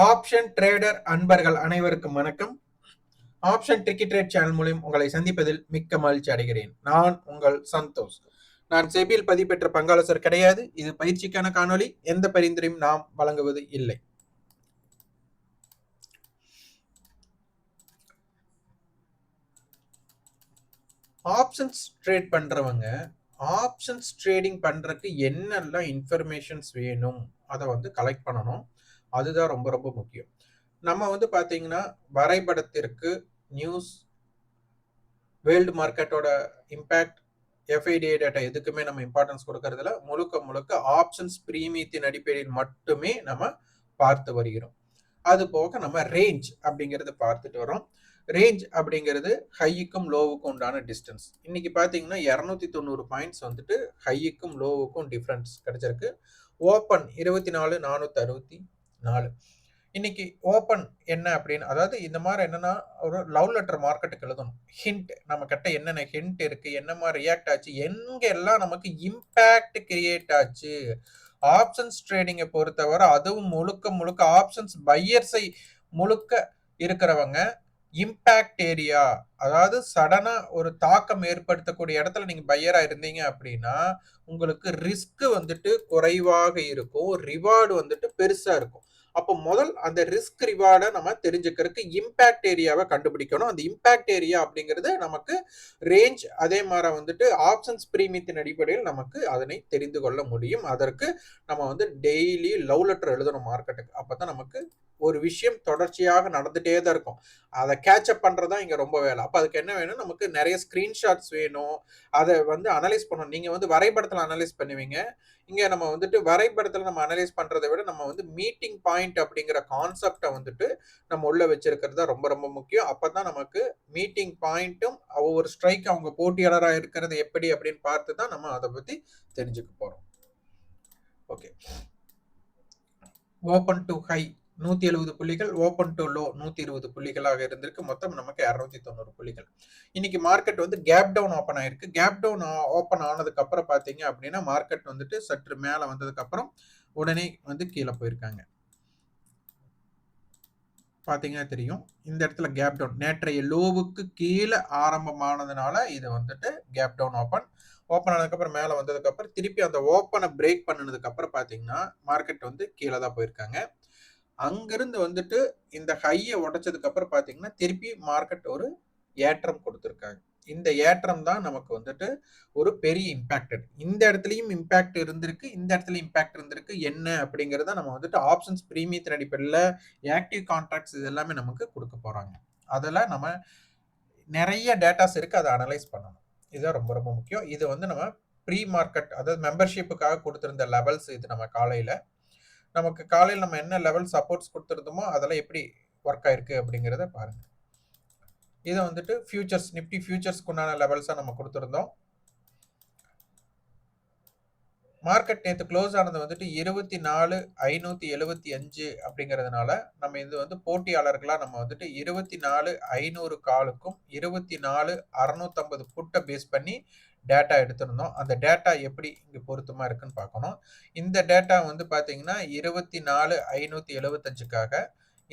Option trader அன்பர்கள் அனைவருக்கும் வணக்கம். ஆப்ஷன் டிக்கெட் ட்ரேட் சேனல் மூலம் உங்களை சந்திப்பதில் மிக்க மகிழ்ச்சி அடைகிறேன். நான் உங்கள் சந்தோஷ். நான் செபியில் பதிப்பெற்ற பங்காளசர் கிடையாது. இது பயிற்சிக்கான காணொளி. எந்த பரிந்துரையும் நாம் வழங்குவது இல்லை. ஆப்ஷன்ஸ் ட்ரேட் பண்றவங்க ஆப்ஷன்ஸ் ட்ரேடிங் பண்றதுக்கு என்னெல்லாம் இன்ஃபர்மேஷன்ஸ் வேணும் அதை வந்து கலெக்ட் பண்ணணும். அதுதான் ரொம்ப ரொம்ப முக்கியம். நம்ம வந்து பார்த்தீங்கன்னா வரைபடத்திற்கு நியூஸ் வேர்ல்டு மார்க்கெட்டோட இம்பேக்ட் எஃப்ஐடிஐ டேட்டா எதுக்குமே நம்ம இம்பார்ட்டன்ஸ் கொடுக்கறதுல முழுக்க முழுக்க ஆப்ஷன்ஸ் பிரீமியத்தின் அடிப்படையில் மட்டுமே நம்ம பார்த்து வருகிறோம். அது போக நம்ம ரேஞ்ச் அப்படிங்கிறத பார்த்துட்டு வரோம் ரேஞ்ச் அப்படிங்கிறது ஹையுக்கும் லோவுக்கும் உண்டான டிஸ்டன்ஸ் இன்னைக்கு பார்த்தீங்கன்னா இரநூத்தி தொண்ணூறு பாயிண்ட்ஸ் வந்துட்டு ஹையுக்கும் லோவுக்கும் டிஃப்ரென்ஸ் கிடைச்சிருக்கு. ஓப்பன் இருபத்தி நாலு நானூற்றி அறுபத்தி நாலு. இன்னைக்கு ஓப்பன் என்ன அப்படின்னு அதாவது இந்த மாதிரி என்னன்னா ஒரு லவ் லெட்டர் மார்க்கெட்டுக்கு எழுதணும். ஹிண்ட் நம்ம கிட்ட என்னென்ன ஹிண்ட் இருக்கு என்ன மாதிரி ரியாக்ட் ஆச்சு எங்க எல்லாம் நமக்கு இம்பேக்ட் கிரியேட் ஆச்சு ஆப்ஷன்ஸ் ட்ரேடிங்கை பொறுத்தவரை அதுவும் முழுக்க முழுக்க ஆப்ஷன்ஸ் பையர்ஸை முழுக்க இருக்கிறவங்க இம்பேக்ட் ஏரியா அதாவது சடனா ஒரு தாக்கம் ஏற்படுத்தக்கூடிய இடத்துல நீங்க பையரா இருந்தீங்க அப்படின்னா உங்களுக்கு ரிஸ்க் வந்துட்டு குறைவாக இருக்கும் ரிவார்டு வந்துட்டு பெருசா இருக்கும். அப்போ முதல் அந்த ரிஸ்க் ரிவார்டை நம்ம தெரிஞ்சுக்கிறதுக்கு இம்பேக்ட் ஏரியாவை கண்டுபிடிக்கணும். அந்த இம்பேக்ட் ஏரியா அப்படிங்கிறது நமக்கு ரேஞ்ச் அதே மாதிரி வந்துட்டு ஆப்ஷன்ஸ் பிரீமியத்தின் அடிப்படையில் நமக்கு அதனை தெரிந்து கொள்ள முடியும். அதற்கு நம்ம வந்து டெய்லி லவ் லெட்டர் எழுதணும் மார்க்கெட்டுக்கு அப்போ தான் நமக்கு ஒரு விஷயம் தொடர்ச்சியாக நடந்துகிட்டே தான் இருக்கும். அதை கேட்சப் பண்ணுறது தான் இங்கே ரொம்ப வேலை. அப்போ அதுக்கு என்ன வேணும்? நமக்கு நிறைய ஸ்க்ரீன்ஷாட்ஸ் வேணும். அதை வந்து அனலைஸ் பண்ணணும். நீங்கள் வந்து வரைபடத்தில் அனலைஸ் பண்ணுவீங்க. இங்கே நம்ம வந்துட்டு வரைபடத்தில் நம்ம அனலைஸ் பண்ணுறதை விட நம்ம வந்து மீட்டிங் பாயிண்ட் அப்படிங்கிற கான்செப்டை வந்துட்டு நம்ம உள்ளே வச்சிருக்கிறது தான் ரொம்ப ரொம்ப முக்கியம். அப்போ தான் நமக்கு மீட்டிங் பாயிண்ட்டும் ஒவ்வொரு ஸ்ட்ரைக் அவங்க போட்டியாளராக இருக்கிறது எப்படி அப்படின்னு பார்த்து தான் நம்ம அதை பற்றி தெரிஞ்சுக்க போகிறோம் ஓகே ஓப்பன் டு ஹை நூத்தி எழுபது புள்ளிகள் ஓப்பன் டு லோ நூத்தி இருபது புள்ளிகளாக இருந்திருக்கு. மொத்தம் நமக்கு இரநூத்தி தொண்ணூறு புள்ளிகள். இன்னைக்கு மார்க்கெட் வந்து கேப் டவுன் ஓப்பன் ஆயிருக்கு. கேப் டவுன் ஓப்பன் ஆனதுக்கு அப்புறம் பாத்தீங்க அப்படின்னா மார்க்கெட் வந்துட்டு சற்று மேல வந்ததுக்கு அப்புறம் உடனே வந்து கீழே போயிருக்காங்க. பார்த்தீங்கன்னா தெரியும். இந்த இடத்துல கேப் டவுன் நேற்றைய லோவுக்கு கீழே ஆரம்பமானதுனால இது வந்துட்டு கேப் டவுன் ஓப்பன் ஓப்பன் ஆனதுக்கப்புறம் மேலே வந்ததுக்கப்புறம் திருப்பி அந்த ஓப்பனை பிரேக் பண்ணினதுக்கப்புறம் பார்த்தீங்கன்னா மார்க்கெட் வந்து கீழே தான் போயிருக்காங்க. அங்கிருந்து வந்துட்டு இந்த ஹையை உடைச்சதுக்கு அப்புறம் பார்த்தீங்கன்னா திருப்பி மார்க்கெட் ஒரு ஏற்றம் கொடுத்துருக்காங்க. இந்த ஏற்றம் தான் நமக்கு வந்துட்டு ஒரு பெரிய இம்பேக்டட் இந்த இடத்துலையும் இம்பேக்ட் இருந்திருக்கு இந்த இடத்துல இம்பேக்ட் இருந்திருக்கு. என்ன அப்படிங்கிறத நம்ம வந்துட்டு ஆப்ஷன்ஸ் பிரீமியத்தின் அடிப்படையில் ஆக்டிவ் கான்ட்ராக்ட்ஸ் இது எல்லாமே நமக்கு கொடுக்க போகிறாங்க அதில் நம்ம நிறைய டேட்டாஸ் இருக்குது அதை அனலைஸ் பண்ணணும். இதுதான் ரொம்ப ரொம்ப முக்கியம். இது வந்து நம்ம ப்ரீ மார்க்கெட் அதாவது மெம்பர்ஷிப்புக்காக கொடுத்துருந்த லெவல்ஸ் இது நம்ம காலையில் நமக்கு காலையில் நம்ம என்ன லெவல் சப்போர்ட்ஸ் கொடுத்துருந்தோமோ அதெல்லாம் எப்படி ஒர்க் ஆயிருக்கு அப்படிங்கிறத பாருங்கள் இதை வந்துட்டு ஃபியூச்சர்ஸ் நிப்டி ஃபியூச்சர்ஸ்க்கு உண்டான லெவல்ஸாக நம்ம கொடுத்துருந்தோம். மார்க்கெட் நேற்று க்ளோஸ் ஆனது வந்துட்டு இருபத்தி நாலு ஐநூற்றி எழுபத்தி அஞ்சு அப்படிங்கிறதுனால நம்ம இது வந்து போட்டியாளர்களாக நம்ம வந்துட்டு இருபத்தி நாலு ஐநூறு காலுக்கும் இருபத்தி நாலு அறநூற்றம்பது புட்டை பேஸ் பண்ணி டேட்டா எடுத்திருந்தோம். அந்த டேட்டா எப்படி இங்கே பொருத்தமாக இருக்குன்னு பார்க்கணும். இந்த டேட்டா வந்து பார்த்தீங்கன்னா இருபத்தி நாலு ஐநூற்றி எழுபத்தஞ்சுக்காக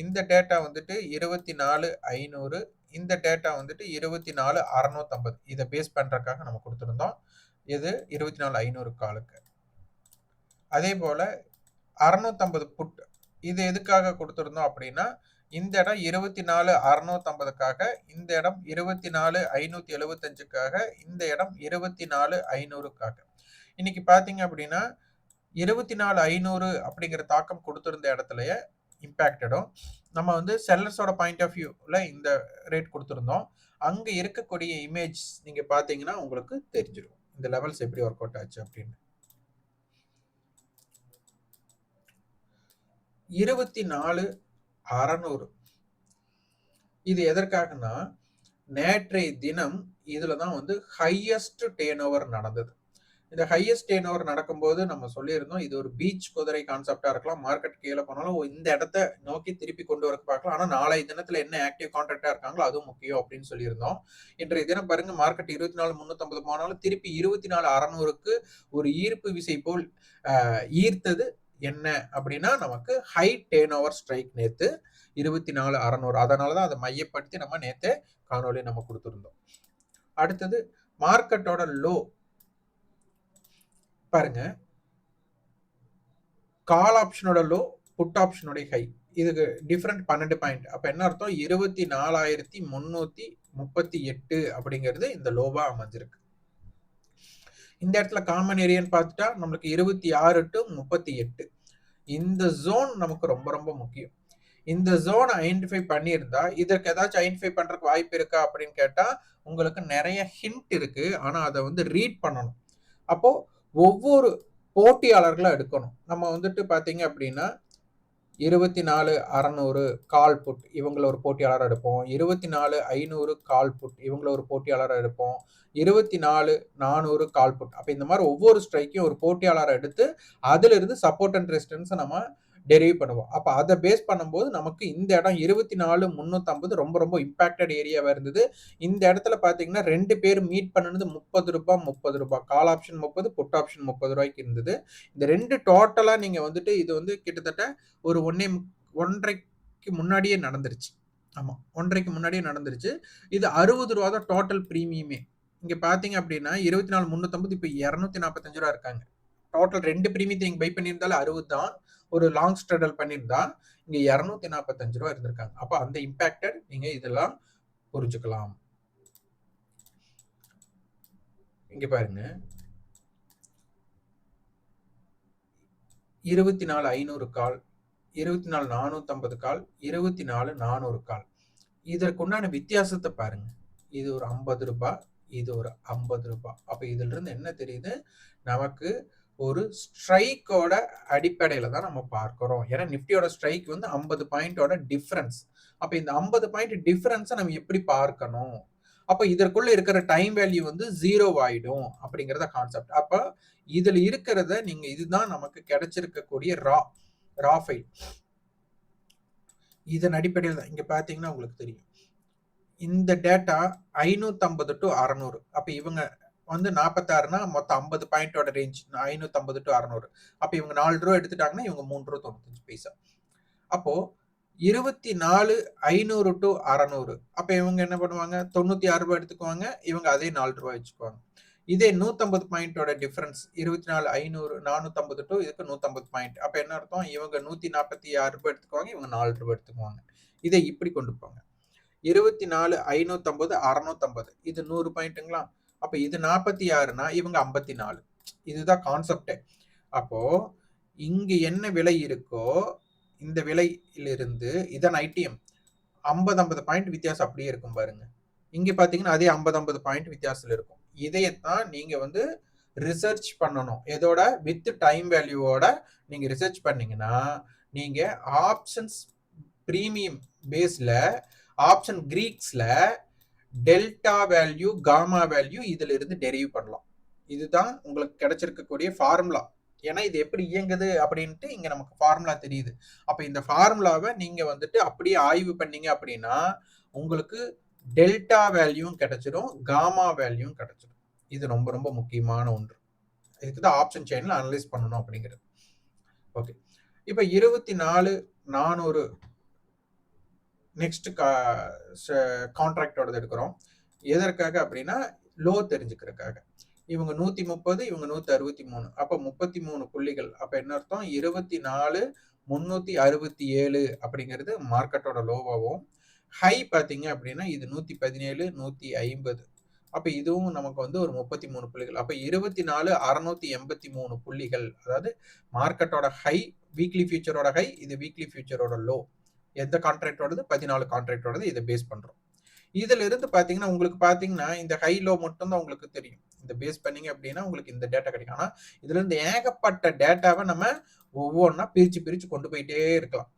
இந்த டேட்டா வந்துட்டு இருபத்தி நாலு ஐநூறு இந்த டேட்டா வந்துட்டு இருபத்தி நாலு அறநூற்றம்பது இதை பேஸ் பண்ணுறக்காக நம்ம கொடுத்துருந்தோம். இது இருபத்தி நாலு ஐநூறு காலுக்கு. அதே போல் அறநூற்றம்பது புட் இது எதுக்காக கொடுத்துருந்தோம் அப்படின்னா இந்த இடம் இருபத்தி நாலு அறுநூத்தம்பதுக்காக இந்த இடம் இருபத்தி நாலு ஐநூத்தி எழுபத்தஞ்சுக்காக இந்த இடம் இருபத்தி நாலு ஐநூறுக்காக. இன்னைக்கு பாத்தீங்க அப்படின்னா இருபத்தி நாலு ஐநூறு அப்படிங்கிற தாக்கம் கொடுத்துருந்த இடத்துலயே இம்பேக்டடும் நம்ம வந்து செல்லர்ஸோட பாயிண்ட் ஆஃப் வியூவில் இந்த ரேட் கொடுத்துருந்தோம். அங்கே இருக்கக்கூடிய இமேஜ் நீங்கள் பார்த்தீங்கன்னா உங்களுக்கு தெரிஞ்சிடும் இந்த லெவல்ஸ் எப்படி ஒர்க் அவுட் ஆச்சு அப்படின்னு. இருபத்தி நாலு அறநூறு. இது எதற்காகனா நேற்றைய தினம் இதுல தான் வந்து ஹையஸ்ட் டேன் ஓவர் நடந்தது. இந்த ஹையஸ்ட் டேன் ஓவர் நடக்கும்போது நம்ம சொல்லியிருந்தோம் இது ஒரு பீச் குதிரை கான்செப்டா இருக்கலாம் மார்க்கெட் கீழே போனாலும் இந்த இடத்த நோக்கி திருப்பி கொண்டு வர பார்க்கலாம். ஆனா நாளைய தினத்துல என்ன ஆக்டிவ் கான்ட்ராக்டா இருக்காங்களோ அதுவும் முக்கியம் அப்படின்னு சொல்லியிருந்தோம். இன்றைய தினம் பாருங்க மார்க்கெட் இருபத்தி நாலு முன்னூத்தி போனாலும் திருப்பி இருபத்தி நாலு அறநூறுக்கு ஒரு ஈர்ப்பு விசை போல் ஈர்த்தது என்ன அப்படின்னா நமக்கு ஹை டேன் ஓவர் ஸ்ட்ரைக் நேத்து இருபத்தி நாலு அறநூறு. அதனால தான் அதை மையப்படுத்தி நம்ம நேத்து காணொலி நம்ம கொடுத்துருந்தோம். அடுத்தது மார்க்கெட்டோட லோ பாருங்க. கால் ஆப்ஷனோட லோ புட் ஆப்ஷனோட ஹை இதுக்கு டிஃப்ரெண்ட் பன்னெண்டு பாயிண்ட் அப்போ என்ன அர்த்தம்? இருபத்தி நாலாயிரத்தி முன்னூற்றி முப்பத்தி எட்டு அப்படிங்கிறது இந்த லோவாக அமைஞ்சிருக்கு. இந்த இடத்துல காமன் ஏரியான்னு பார்த்துட்டா நம்மளுக்கு இருபத்தி ஆறு டு முப்பத்தி எட்டு. இந்த ஜோன் நமக்கு ரொம்ப ரொம்ப முக்கியம். இந்த ஜோன் ஐடென்டிஃபை பண்ணியிருந்தா இதற்கு ஏதாச்சும் ஐடென்டிஃபை பண்றதுக்கு வாய்ப்பு இருக்கா அப்படின்னு கேட்டா உங்களுக்கு நிறைய ஹிண்ட் இருக்கு. ஆனா அதை வந்து ரீட் பண்ணணும். அப்போ ஒவ்வொரு போட்டியாளர்களா எடுக்கணும். நம்ம வந்துட்டு பாத்தீங்க அப்படின்னா இருபத்தி நாலு அறநூறு கால் புட் இவங்கள ஒரு போட்டியாளராக எடுப்போம். இருபத்தி நாலு ஐநூறு கால் புட் இவங்கள ஒரு போட்டியாளராக எடுப்போம். இருபத்தி நாலு நானூறு கால் புட். அப்போ இந்த மாதிரி ஒவ்வொரு ஸ்ட்ரைக்கையும் ஒரு போட்டியாளரை எடுத்து அதிலிருந்து சப்போர்ட் அண்ட் ரெசிஸ்டன்ஸை நம்ம டெரிவ் பண்ணுவோம். அப்போ அதை பேஸ் பண்ணும்போது நமக்கு இந்த இடம் இருபத்தி நாலு முந்நூற்றம்பது ரொம்ப ரொம்ப இம்பேக்டட் ஏரியாவாக இருந்தது. இந்த இடத்துல பார்த்தீங்கன்னா ரெண்டு பேர் மீட் பண்ணினது முப்பது ரூபாய் முப்பது ரூபாய் கால் ஆப்ஷன் முப்பது புட் ஆப்ஷன் முப்பது ரூபாய்க்கு இருந்தது. இந்த ரெண்டு டோட்டலாக நீங்கள் வந்துட்டு இது வந்து கிட்டத்தட்ட ஒரு ஒன்றே ஒன்றரைக்கு முன்னாடியே நடந்துருச்சு. ஆமாம் ஒன்றரைக்கு முன்னாடியே நடந்துருச்சு. இது அறுபது ரூபா தான் டோட்டல் ப்ரீமியமே இங்கே பார்த்தீங்க அப்படின்னா இருபத்தி நாலு முந்நூற்றம்பது இப்போ இரநூத்தி நாற்பத்தஞ்சு ரூபா இருக்காங்க. டோட்டல் ரெண்டு ப்ரீமியத்தை நீங்கள் பை பண்ணியிருந்தாலும் அறுபது தான் ஒரு லாங் ஸ்ட்ரடல் பண்ணியிருந்தா இங்கே இரநூத்தி நாற்பத்தஞ்சு ரூபா இருந்திருக்காங்க. அப்போ அந்த இம்பேக்டட் நீங்கள் இதெல்லாம் புரிஞ்சுக்கலாம். இங்க பாருங்க. இருபத்தி நாலு ஐநூறு கால் இருபத்தி நாலு நானூத்தி கால் இருபத்தி நாலு நானூறு கால். இதற்குண்டான வித்தியாசத்தை பாருங்க. இது ஒரு ஐம்பது ரூபாய் இது ஒரு ஐம்பது ரூபாய் அப்ப இதுல இருந்து என்ன தெரியுது? நமக்கு ஒரு ஸ்ட்ரைக்கோட அடிப்படையில தான் நம்ம பார்க்கிறோம். ஏன்னா நிப்டியோட ஸ்ட்ரைக் வந்து ஐம்பது பாயிண்டோட டிஃப்ரென்ஸ் அப்ப இந்த ஐம்பது பாயிண்ட் டிஃப்ரென்ஸை நம்ம எப்படி பார்க்கணும்? அப்ப இதற்குள்ள இருக்கிற டைம் வேல்யூ வந்து ஜீரோ ஆயிடும் அப்படிங்கிறத கான்செப்ட் அப்ப இதுல இருக்கிறத நீங்க இதுதான் நமக்கு கிடைச்சிருக்கக்கூடிய ரா ரா ஃபைல் இதன் அடிப்படையில் தான். இங்க பாத்தீங்கன்னா உங்களுக்கு தெரியும். இந்த டேட்டா ஐநூத்தி ஐம்பது டு அறநூறு. அப்ப இவங்க வந்து நாற்பத்தாறுனா மொத்தம் ஐம்பது பாயிண்டோட ரேஞ்ச் ஐநூத்தி ஐம்பது டு அறநூறு. அப்போ இவங்க நாலு ரூபா எடுத்துட்டாங்கன்னா இவங்க மூன்று ரூபா தொண்ணூத்தஞ்சு பைசா. அப்போ இருபத்தி நாலு ஐநூறு டு அறநூறு. அப்போ இவங்க என்ன பண்ணுவாங்க? தொண்ணூற்றி ஆறு ரூபாய் எடுத்துக்குவாங்க இவங்க அதே நாலு ரூபாய் வச்சுக்குவாங்க. இதே நூற்றம்பது பாயிண்டோட டிஃப்ரென்ஸ் இருபத்தி நாலு ஐநூறு நானூற்றம்பது டு இதுக்கு நூற்றம்பது பாயிண்ட் அப்போ என்ன அர்த்தம்? இவங்க நூற்றி நாற்பத்தி ஆறு ரூபாய் எடுத்துக்குவாங்க இவங்க நாலு ரூபாய் எடுத்துக்குவாங்க. இதை இப்படி கொண்டு போங்க. இருபத்தி நாலு ஐநூற்றம்பது அறநூற்றம்பது இது நூறு பாயிண்ட்டுங்களா அப்போ இது நாற்பத்தி ஆறுனா இவங்க ஐம்பத்தி நாலு இதுதான் கான்செப்டே அப்போ இங்கு என்ன விலை இருக்கோ இந்த விலையிலிருந்து இதன் ஐடிஎம் ஐம்பது ஐம்பது பாயிண்ட் வித்தியாசம் அப்படியே இருக்கும் பாருங்க. இங்கே பார்த்தீங்கன்னா அதே ஐம்பது ஐம்பது பாயிண்ட் வித்தியாசத்தில் இருக்கும். இதையத்தான் நீங்கள் வந்து ரிசர்ச் பண்ணணும். எதோட? வித் டைம் வேல்யூவோட நீங்கள் ரிசர்ச் பண்ணீங்கன்னா நீங்கள் ஆப்ஷன்ஸ் ப்ரீமியம் பேஸில் ஆப்ஷன் க்ரீக்ஸில் டெல்டா வேல்யூ காமா வேல்யூ இதுல இருந்து டெரிவ் பண்ணலாம். இதுதான் உங்களுக்கு கிடைச்சிருக்கக்கூடிய ஃபார்முலா ஏன்னா இது எப்படி இயங்குது அப்படின்ட்டு இங்க நமக்கு ஃபார்முலா தெரியுது. அப்ப இந்த ஃபார்முலாவை நீங்க வந்துட்டு அப்படியே ஆய்வு பண்ணீங்க அப்படின்னா உங்களுக்கு டெல்டா வேல்யூவும் கிடைச்சிடும் காமா வேல்யூவும் கிடைச்சிடும் இது ரொம்ப ரொம்ப முக்கியமான ஒன்று. இதுக்கு தான் ஆப்ஷன் செயின்ல அனலைஸ் பண்ணணும் அப்படிங்கிறது. ஓகே இப்போ இருபத்தி நாலு நானூறு நெக்ஸ்ட் கான்ட்ராக்டோடது எடுக்கிறோம். எதற்காக அப்படின்னா லோ தெரிஞ்சுக்கிறதுக்காக. இவங்க நூத்தி முப்பது இவங்க நூத்தி அறுபத்தி மூணு அப்ப முப்பத்தி மூணு புள்ளிகள். அப்ப என்ன அர்த்தம்? இருபத்தி நாலு முன்னூத்தி அறுபத்தி ஏழு அப்படிங்கிறது மார்க்கெட்டோட லோவாகவும் ஹை பார்த்தீங்க அப்படின்னா இது நூத்தி பதினேழு நூத்தி ஐம்பது அப்ப இதுவும் நமக்கு வந்து ஒரு முப்பத்தி மூணு புள்ளிகள். அப்ப இருபத்தி நாலு அறுநூத்தி எண்பத்தி மூணு புள்ளிகள் அதாவது மார்க்கெட்டோட ஹை வீக்லி ஃபியூச்சரோட ஹை இது வீக்லி ஃபியூச்சரோட லோ எந்த கான்ட்ராக்டோடது பதினாலு கான்ட்ராக்டோடது இதை பேஸ் பண்ணுறோம் இதுல இருந்து பாத்தீங்கன்னா உங்களுக்கு பாத்தீங்கன்னா இந்த ஹை லோ மட்டும் தான் உங்களுக்கு தெரியும். இந்த பேஸ் பண்ணீங்க அப்படின்னா உங்களுக்கு இந்த டேட்டா கிடைக்கும். ஆனா இதுல இருந்து ஏகப்பட்ட டேட்டாவை நம்ம ஒவ்வொன்றா பிரிச்சு பிரிச்சு கொண்டு போயிட்டே இருக்கலாம்.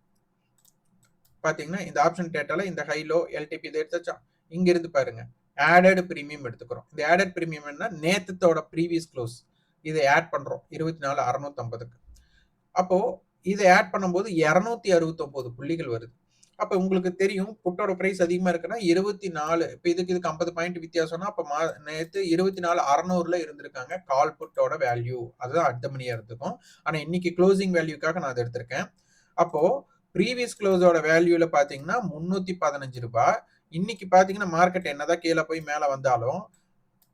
பாத்தீங்கன்னா இந்த ஆப்ஷன் டேட்டால இந்த ஹை லோ எல்டிபி இதை எடுத்தாச்சா இங்க இருந்து பாருங்க. ஆடட் பிரீமியம் எடுத்துக்கிறோம். இந்த ஆடட் பிரீமியம் என்ன? நேத்தத்தோட ப்ரீவியஸ் க்ளோஸ் இதை ஆட் பண்றோம். இருபத்தி நாலு அறுநூத்தி ஐம்பதுக்கு அப்போ இதை ஆட் பண்ணும்போது இரநூத்தி அறுபத்தொம்போது புள்ளிகள் வருது. அப்போ உங்களுக்கு தெரியும் புட்டோட ப்ரைஸ் அதிகமாக இருக்குன்னா இருபத்தி நாலு இப்போ இதுக்கு இதுக்கு ஐம்பது பாயிண்ட் வித்தியாசம்னா அப்போ மா நேற்று இருபத்தி நாலு அறநூறுல இருந்திருக்காங்க கால் புட்டோட வேல்யூ அதுதான் அடுத்த மணியாக இருந்திருக்கும் ஆனால் இன்னைக்கு க்ளோசிங் வேல்யூக்காக நான் அதை எடுத்திருக்கேன். அப்போது ப்ரீவியஸ் க்ளோஸோட வேல்யூவில் பார்த்தீங்கன்னா முந்நூற்றி பதினஞ்சு ரூபாய் இன்னைக்கு பார்த்தீங்கன்னா மார்க்கெட் என்னதான் கீழே போய் மேலே வந்தாலும்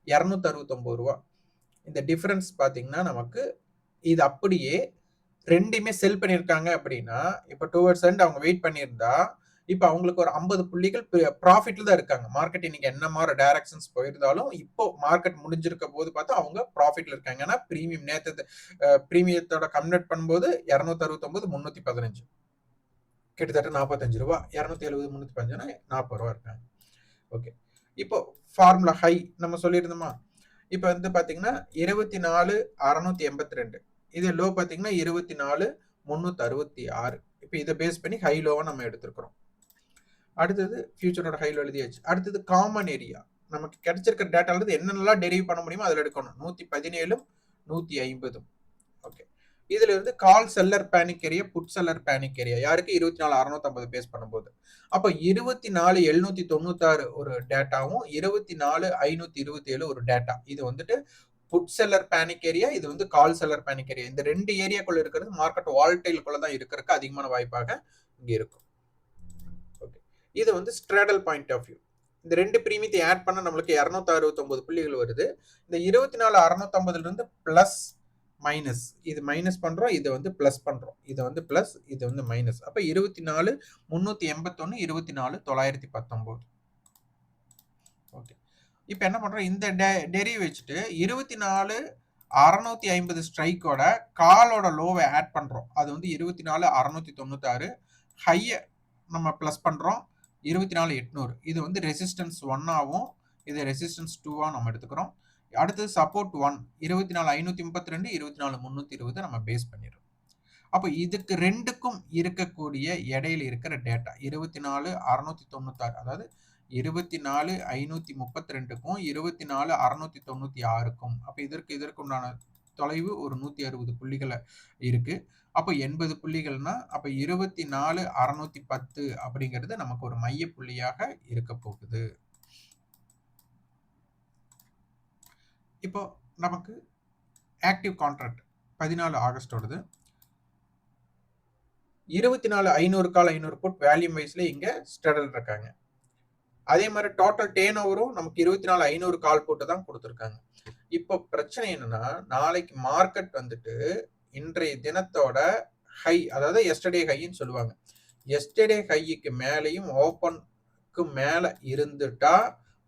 இரநூத்தி அறுபத்தொம்பது ரூபா. இந்த டிஃப்ரென்ஸ் பார்த்தீங்கன்னா நமக்கு இது அப்படியே ரெண்டுமே செல் பண்ணியிருக்காங்க அப்படின்னா இப்போ டுவர்ட்ஸ் அண்ட் அவங்க வெயிட் பண்ணியிருந்தா இப்போ அவங்களுக்கு ஒரு ஐம்பது புள்ளிகள் ப்ராஃபிட்ல தான் இருக்காங்க. மார்க்கெட் இன்னைக்கு என்ன மாதிரி டைரக்ஷன்ஸ் போயிருந்தாலும் இப்போ மார்க்கெட் முடிஞ்சிருக்க போது பார்த்தா அவங்க ப்ராஃபிட்ல இருக்காங்க. ஏன்னா ப்ரீமியம் நேற்று ப்ரீமியத்தோட கன்வெர்ட் பண்ணும்போது இரநூத்தி அறுபத்தொன்பது முந்நூற்றி பதினஞ்சு கிட்டத்தட்ட நாற்பத்தஞ்சு ரூபா. இரநூத்தி எழுபது முந்நூற்றி பதினஞ்சுனா நாற்பது ரூபா இருக்காங்க. ஓகே இப்போ ஃபார்முலா ஹை நம்ம சொல்லியிருந்தோமா? இப்போ வந்து பார்த்தீங்கன்னா இருபத்தி நாலு அறநூத்தி எண்பத்தி ரெண்டு இது லோ பார்த்தீங்கன்னா இருபத்தி நாலு முந்நூற்றி அறுபத்தி ஆறு. இப்போ இதை பேஸ் பண்ணி ஹை லோவாக நம்ம எடுத்துருக்குறோம். அடுத்தது ஃபியூச்சரோட ஹை லோ எழுதியாச்சு. அடுத்தது காமன் ஏரியா நமக்கு கிடைச்சிருக்க டேட்டால என்னென்னலாம் டெரிவ் பண்ண முடியுமோ அதில் எடுக்கணும். நூற்றி பதினேழும் நூற்றி ஐம்பதும் ஓகே இதுல இருந்து call seller panic area put seller panic area யாருக்கு? இருபத்தி நாலு அறுநூத்தம்பது பேஸ் பண்ணும்போது. அப்போ இருபத்தி நாலு எழுநூத்தி தொண்ணூத்தாறு ஒரு டேட்டாவும் இருபத்தி நாலு ஐநூத்தி இருபத்தி ஏழு ஒரு டேட்டா இது வந்துட்டு புட் செல்லர் பேனிக் ஏரியா இது வந்து கால் செல்லர் பேனிக் ஏரியா இந்த ரெண்டு ஏரியாக்குள்ள இருக்கிறது மார்க்கெட் வால்டைலுக்குள்ள தான் இருக்கிறதுக்கு அதிகமான வாய்ப்பாக இங்கே இருக்கும். ஓகே இது வந்து ஸ்ட்ராடல் பாயிண்ட் ஆஃப் வியூ இந்த ரெண்டு பிரீமியத்தை ஆட் பண்ண நம்மளுக்கு இரநூத்தி அறுபத்தொம்பது புள்ளிகள் வருது. இந்த இருபத்தி நாலு அறுநூத்தம்பதுல இருந்து பிளஸ் மைனஸ் இது மைனஸ் பண்ணுறோம் இதை வந்து பிளஸ் பண்ணுறோம் இதை வந்து பிளஸ் இது வந்து மைனஸ் அப்போ இருபத்தி நாலு முந்நூற்றி எண்பத்தொன்று இருபத்தி நாலு தொள்ளாயிரத்தி பத்தொம்போது ஓகே இப்போ என்ன பண்ணுறோம் இந்த டெ டெரி வச்சுட்டு இருபத்தி நாலு அறநூத்தி ஐம்பது ஸ்ட்ரைக்கோட காலோட லோவை ஆட் பண்ணுறோம் அது வந்து இருபத்தி நாலு அறநூத்தி தொண்ணூத்தாறு. ஹையை நம்ம ப்ளஸ் பண்ணுறோம் இருபத்தி நாலு எட்நூறு. இது வந்து ரெசிஸ்டன்ஸ் ஒன்னாகவும் இது ரெசிஸ்டன்ஸ் டூவாக நம்ம எடுத்துக்கிறோம். அடுத்தது சப்போர்ட் ஒன் இருபத்தி நாலு ஐநூற்றி முப்பத்தி ரெண்டு இருபத்தி நாலு முந்நூற்றி இருபது நம்ம பேஸ் பண்ணிடுறோம். அப்போ இதுக்கு ரெண்டுக்கும் இருக்கக்கூடிய இடையில இருக்கிற டேட்டா இருபத்தி நாலு அறநூற்றி தொண்ணூத்தாறு. அதாவது இருபத்தி நாலு ஐநூற்றி முப்பத்தி ரெண்டுக்கும் இருபத்தி நாலு அறுநூத்தி தொண்ணூற்றி ஆறுக்கும் அப்போ இதற்கு இதற்கு உண்டான தொலைவு ஒரு நூற்றி அறுபது புள்ளிகளை இருக்கு. அப்போ எண்பது புள்ளிகள்னா அப்போ இருபத்தி நாலு அறுநூத்தி பத்து அப்படிங்கிறது நமக்கு ஒரு மைய புள்ளியாக இருக்க போகுது. இப்போ நமக்கு ஆக்டிவ் கான்ட்ராக்ட் பதினாலு ஆகஸ்டோடது. இருபத்தி நாலு ஐநூறு கால் ஐநூறு புட் வேல்யூம் வைஸ்ல இங்க ஸ்டடல் இருக்காங்க. அதே மாதிரி டோட்டல் டேன் ஓவரும் நமக்கு இருபத்தி நாலு ஐநூறு கால் போட்டு தான் கொடுத்துருக்காங்க. இப்போ பிரச்சனை என்னன்னா நாளைக்கு மார்க்கெட் வந்துட்டு இன்றைய தினத்தோட ஹை அதாவது எஸ்டர்டே ஹைன்னு சொல்லுவாங்க. எஸ்டர்டே ஹைக்கு மேலேயும் ஓப்பனுக்கு மேலே இருந்துட்டா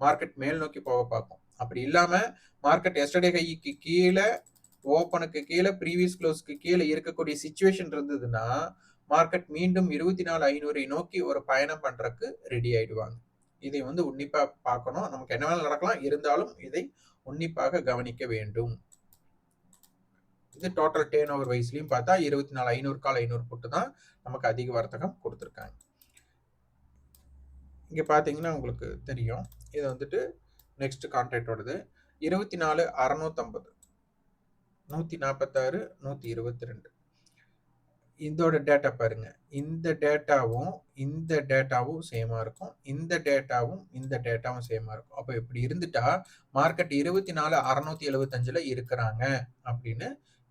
மார்க்கெட் மேல் நோக்கி போக பார்க்கும் அப்படி இல்லாமல் மார்க்கெட் எஸ்டர்டே ஹைக்கு கீழே ஓப்பனுக்கு கீழே ப்ரீவியஸ் க்ளோஸ்க்கு கீழே இருக்கக்கூடிய சுச்சுவேஷன் இருந்ததுன்னா மார்க்கெட் மீண்டும் இருபத்தி நாலு ஐநூறை நோக்கி ஒரு பயணம் பண்ணுறதுக்கு ரெடி ஆயிடுவாங்க. இதை வந்து உன்னிப்பா பார்க்கணும். நமக்கு என்ன வேணாலும் நடக்கலாம். இருந்தாலும் இதை உன்னிப்பாக கவனிக்க வேண்டும். இது டோட்டல் டேன் ஓவர் வைஸ்லயும் பார்த்தா இருபத்தி நாலு ஐநூறு கால் ஐநூறு போட்டு தான் நமக்கு அதிக வர்த்தகம் கொடுத்துருக்காங்க. இங்கே பார்த்தீங்கன்னா உங்களுக்கு தெரியும். இது வந்துட்டு நெக்ஸ்ட் கான்ட்ராக்டோடது இருபத்தி நாலு அறநூத்தம்பது. நூற்றி நாற்பத்தாறு நூற்றி இருபத்தி ரெண்டு இதோட டேட்டா பாருங்க. இந்த டேட்டாவும் இந்த டேட்டாவும் சேமா இருக்கும். இந்த டேட்டாவும் இந்த டேட்டாவும் சேமா இருக்கும். அப்போ இப்படி இருந்துட்டா மார்க்கெட் இருபத்தி நாலு அறநூத்தி எழுபத்தஞ்சுல இருக்கிறாங்க அப்படின்னு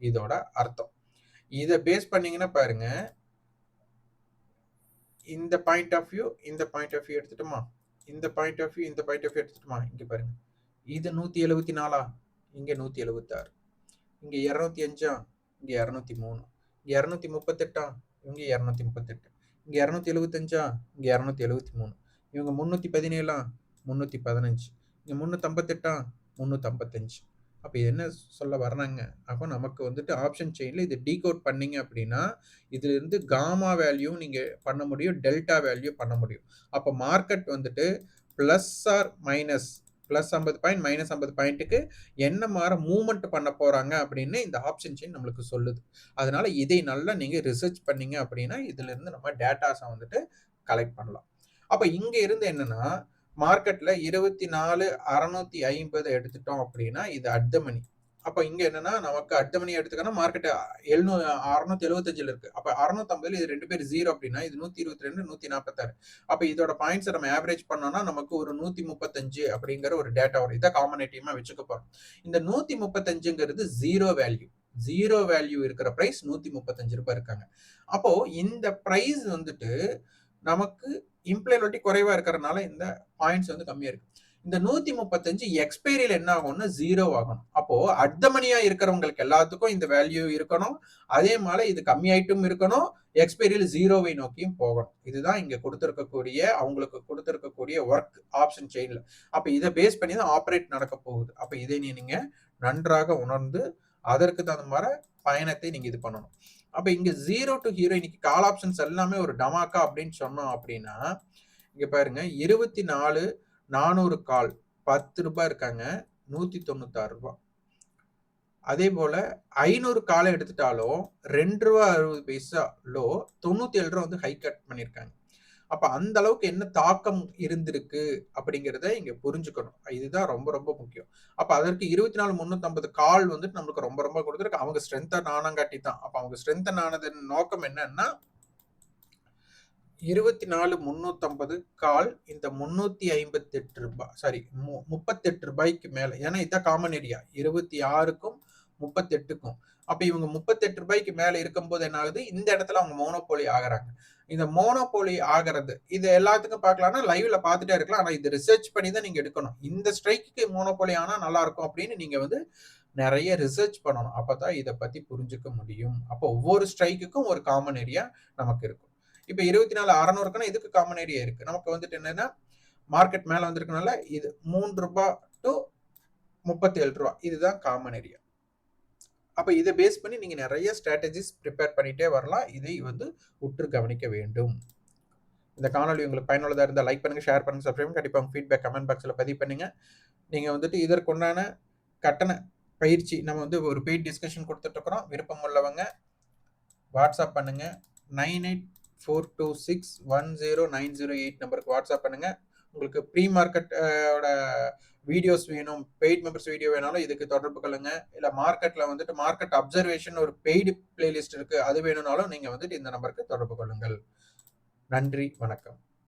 இதோட அர்த்தம். இதை பேஸ் பண்ணீங்கன்னா பாருங்க. இந்த பாயிண்ட் ஆஃப் வியூ இந்த பாயிண்ட் ஆஃப் வியூ எடுத்துட்டோமா? இந்த பாயிண்ட் ஆஃப் வியூ இந்த பாயிண்ட் ஆஃப் வியூ எடுத்துட்டுமா? இங்க பாருங்க. இது நூத்தி எழுபத்தி நாலா இங்க நூத்தி எழுபத்தாறு இங்கே இங்க இருநூத்தி அஞ்சா? இங்க இரநூத்தி மூணு. இரநூத்தி முப்பத்தெட்டா? இவங்க இரநூத்தி முப்பத்தெட்டு. இங்கே இரநூத்தி எழுபத்தஞ்சா இங்கே இரநூத்தி எழுபத்தி மூணு. இவங்க முந்நூற்றி பதினேழா? முந்நூற்றி பதினஞ்சு. இங்கே முந்நூற்றம்பத்தெட்டா முந்நூற்றம்பத்தஞ்சு அப்போ என்ன சொல்ல வர்றாங்க? அப்போ நமக்கு வந்துட்டு ஆப்ஷன் செயினில் இது டீகோட் பண்ணீங்க அப்படின்னா இதுலேருந்து காமா வேல்யூ நீங்கள் பண்ண முடியும் டெல்டா வேல்யூ பண்ண முடியும். அப்போ மார்க்கெட் வந்துட்டு ப்ளஸ் ஆர் மைனஸ் பிளஸ் ஐம்பது பாயிண்ட் மைனஸ் ஐம்பது பாயிண்ட்டுக்கு என்ன மாற மூவ்மெண்ட் பண்ண போகிறாங்க அப்படின்னு இந்த ஆப்ஷன் செயின் நம்மளுக்கு சொல்லுது. அதனால இதை நல்லா நீங்கள் ரிசர்ச் பண்ணீங்க அப்படின்னா இதுலேருந்து நம்ம டேட்டாஸை வந்துட்டு கலெக்ட் பண்ணலாம். அப்போ இங்கே இருந்து என்னன்னா மார்க்கெட்டில் இருபத்தி நாலு அறநூற்றி ஐம்பது எடுத்துட்டோம் அப்படின்னா இது அட் த மணி அப்ப இங்க என்னன்னா நமக்கு அடுத்த மணி எடுத்துக்கணும் மார்க்கெட் எழுநூ அறுநூத்தி எழுபத்தஞ்சுல இருக்கு. அப்ப அறுநூத்தி இது ரெண்டு பேர் ஜீரோ அப்படின்னா இது நூத்தி இருபத்தி ரெண்டு நூத்தி நாற்பத்தாறு அப்ப இதோட பாயிண்ட்ஸ் நம்ம ஆவரேஜ் பண்ணோம்னா நமக்கு ஒரு நூத்தி முப்பத்தஞ்சு அப்படிங்கிற ஒரு டேட்டா வரும். இதை காமனேட்டிவா வச்சுக்க போறோம். இந்த நூத்தி முப்பத்தஞ்சுங்கிறது ஜீரோ வேல்யூ ஜீரோ வேல்யூ இருக்கிற பிரைஸ் நூத்தி முப்பத்தஞ்சு ரூபாய் இருக்காங்க. அப்போ இந்த பிரைஸ் வந்துட்டு நமக்கு இம்ப்ளாயபிலிட்டி குறைவா இருக்கிறதுனால இந்த பாயிண்ட்ஸ் வந்து கம்மியா இருக்கு. இந்த நூத்தி முப்பத்தஞ்சு எக்ஸ்பைரியில் என்ன ஆகும்னா ஜீரோ ஆகணும். அப்போ அர்த்தமணியா இருக்கிறவங்களுக்கு எல்லாத்துக்கும் இந்த வேல்யூ இருக்கணும். அதே மாதிரி இது கம்மியாயிட்டும் இருக்கணும். எக்ஸ்பைரியில் ஜீரோவை நோக்கியும் போகணும். இதுதான் இங்க கொடுத்துருக்கக்கூடிய அவங்களுக்கு கொடுத்துருக்கக்கூடிய ஒர்க் ஆப்ஷன் செயின்ல அப்ப இதை பேஸ் பண்ணி தான் ஆப்ரேட் நடக்க போகுது. அப்ப இதை நீங்க நன்றாக உணர்ந்து அதற்கு தகுந்த மாதிரி பயணத்தை நீங்க இது பண்ணணும். அப்ப இங்க ஜீரோ டு ஹீரோ இன்னைக்கு கால் ஆப்ஷன்ஸ் எல்லாமே ஒரு டமாக்கா அப்படின்னு சொன்னோம் அப்படின்னா இங்க பாருங்க இருபத்தி நாலு நானூறு கால் பத்து ரூபாய் இருக்காங்க நூத்தி தொண்ணூத்தாறு ரூபாய். அதே போல ஐநூறு காலை எடுத்துட்டாலும் ரெண்டு ரூபா அறுபது பைசாலோ தொண்ணூத்தி ஏழு ரூபா வந்து ஹை கட் பண்ணியிருக்காங்க. அப்ப அந்த அளவுக்கு என்ன தாக்கம் இருந்திருக்கு அப்படிங்கிறத இங்க புரிஞ்சுக்கணும். இதுதான் ரொம்ப ரொம்ப முக்கியம். அப்ப அதற்கு இருபத்தி நாலு முன்னூத்தி கால் வந்துட்டு நம்மளுக்கு ரொம்ப ரொம்ப கொடுத்துருக்கு. அவங்க ஸ்ட்ரென்த்தா நாணங்காட்டி தான். அப்ப அவங்க ஸ்ட்ரென்த்தன் ஆனதன் நோக்கம் என்னன்னா இருபத்தி நாலு முந்நூற்றம்பது கால் இந்த முந்நூற்றி ஐம்பத்தெட்டு ரூபாய் சாரி மு முப்பத்தெட்டு ரூபாய்க்கு மேலே. ஏன்னா இதான் காமன் ஏரியா இருபத்தி ஆறுக்கும் முப்பத்தெட்டுக்கும். அப்போ இவங்க முப்பத்தெட்டு ரூபாய்க்கு மேலே இருக்கும்போது என்ன ஆகுது? இந்த இடத்துல அவங்க மோனோபோலி ஆகிறாங்க. இந்த மோனோபோலி ஆகிறது இது எல்லாத்துக்கும் பார்க்கலாம்னா லைவ்ல பார்த்துட்டே இருக்கலாம். ஆனால் இது ரிசர்ச் பண்ணி தான் நீங்கள் எடுக்கணும். இந்த ஸ்ட்ரைக்கு மோனோபோலி ஆனால் நல்லா இருக்கும் அப்படின்னு நீங்கள் வந்து நிறைய ரிசர்ச் பண்ணணும். அப்போ தான் இதை பற்றி புரிஞ்சுக்க முடியும். அப்போ ஒவ்வொரு ஸ்ட்ரைக்குக்கும் ஒரு காமன் ஏரியா நமக்கு இருக்கும். இப்போ இருபத்தி நாலு அறநூறுக்குன்னா இதுக்கு காமன் ஏரியா இருக்கு. நமக்கு வந்துட்டு என்னன்னா மார்க்கெட் மேல வந்திருக்கனால இது மூன்று ரூபாய் டு முப்பத்தி ஏழு ரூபா. இதுதான் காமன் ஏரியா அப்போ இதை பேஸ் பண்ணி நீங்கள் நிறைய ஸ்ட்ராட்டஜிஸ் ப்ரிப்பேர் பண்ணிகிட்டே வரலாம். இதை வந்து உற்று கவனிக்க வேண்டும். இந்த காணொலி உங்களுக்கு பயனுள்ளதாக இருந்தால் லைக் பண்ணுங்கள் ஷேர் பண்ணுங்கள் சப்ஸ்கிரைப் கண்டிப்பாக உங்கள் ஃபீட்பேக் கமெண்ட் பாக்ஸில் பதிவு பண்ணுங்கள் நீங்கள் வந்துட்டு இதற்குண்டான கட்டண பயிற்சி நம்ம வந்து ஒரு பெய்ட் டிஸ்கஷன் கொடுத்துட்ருக்குறோம் விருப்பம் உள்ளவங்க வாட்ஸ்அப் பண்ணுங்கள் nine eight four two six one zero nine zero eight நம்பருக்கு வாட்ஸ்அப் பண்ணுங்கள் உங்களுக்கு ப்ரீ மார்க்கெட்டோட வீடியோஸ் வேணும் பெய்ட் மெம்பர்ஸ் வீடியோ வேணாலும் இதுக்கு தொடர்பு கொள்ளுங்க. இல்லை மார்க்கெட்டில் வந்துட்டு மார்க்கெட் அப்சர்வேஷன் ஒரு பெய்டு பிளேலிஸ்ட் இருக்குது அது வேணும்னாலும் நீங்கள் வந்துட்டு இந்த நம்பருக்கு தொடர்பு கொள்ளுங்கள். நன்றி வணக்கம்.